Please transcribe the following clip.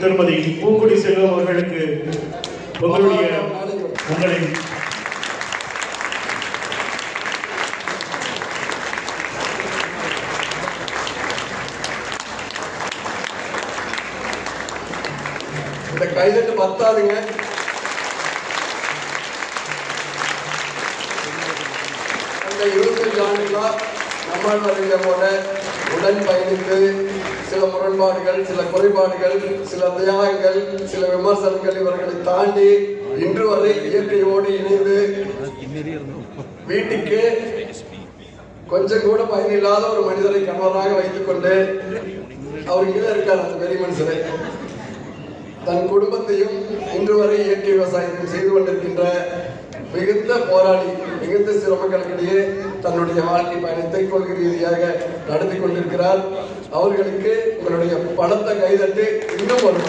திருமதி பூங்குடி செல்வம் அவர்களுக்கு உங்களுடைய உங்களை இந்த கைதட்டு பத்தாதுங்க அந்த இருபத்தஞ்சு ஆண்டுகளா நம்மால் போல உடன் பயணித்து சில முரண்பாடுகள் சில குறைபாடுகள் சில தியாகங்கள் சில விமர்சனங்கள் இவர்களை தாண்டி இன்று வரை இயற்கையோடு இணைந்து வீட்டுக்கு கொஞ்சம் கூட பயன் இல்லாத ஒரு மனிதரை கணவராக வைத்துக் கொண்டு அவர் கீழே இருக்கார் அந்த பெரிய மனுஷரை. தன் குடும்பத்தையும் இன்று வரை இயற்கை விவசாயத்தையும் செய்து கொண்டிருக்கின்ற மிகுந்த போராளி மிகுந்த சிரமங்களுக்கிடையே தன்னுடைய வாழ்க்கை பயணத்தை கொள்கை ரீதியாக நடத்தி கொண்டிருக்கிறார். அவர்களுக்கு உங்களுடைய பணத்தை கைதட்டு இன்னும் ஒரு